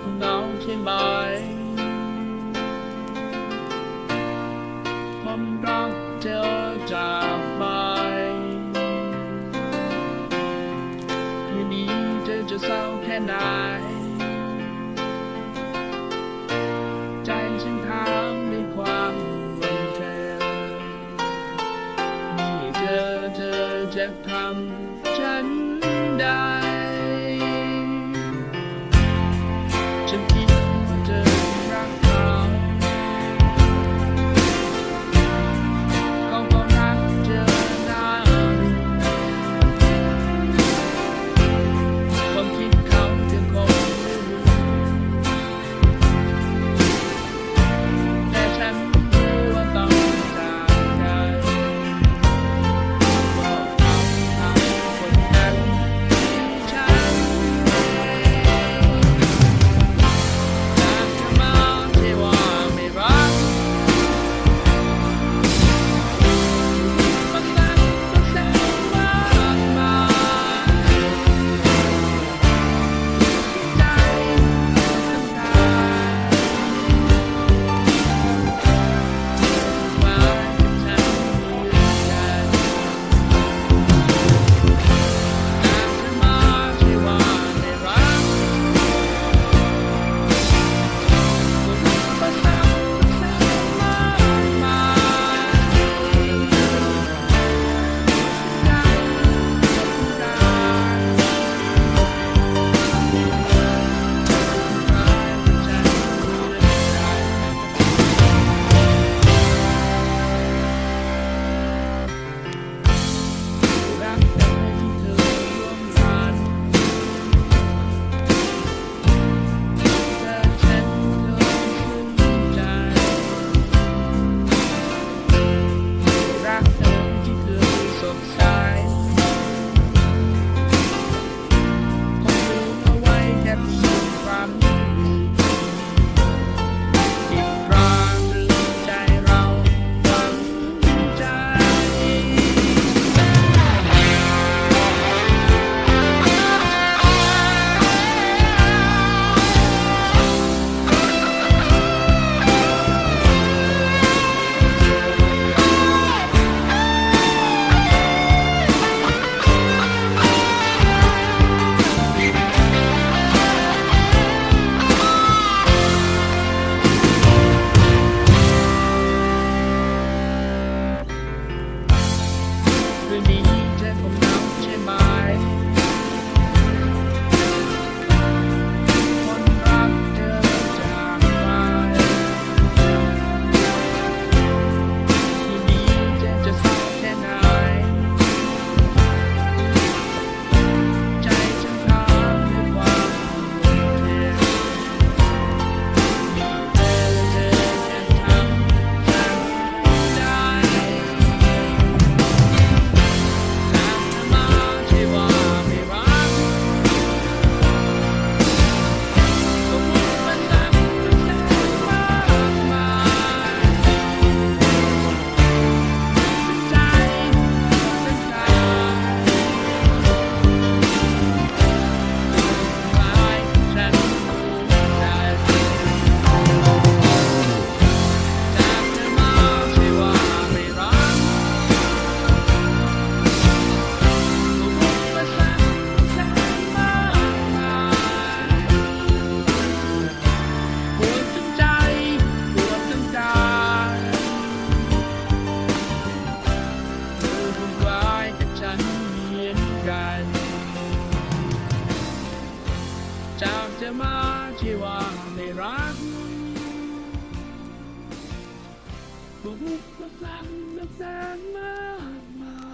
บเหงาใช่ไหมความรักเธอจากไปคืนนี้เธอจะเศร้าแค่ไหนใจฉันทามในความวันเธอนี่เธอเธอจะทำ มาชีว่าไม่รักบุกลุกลักงนักแสงมากมา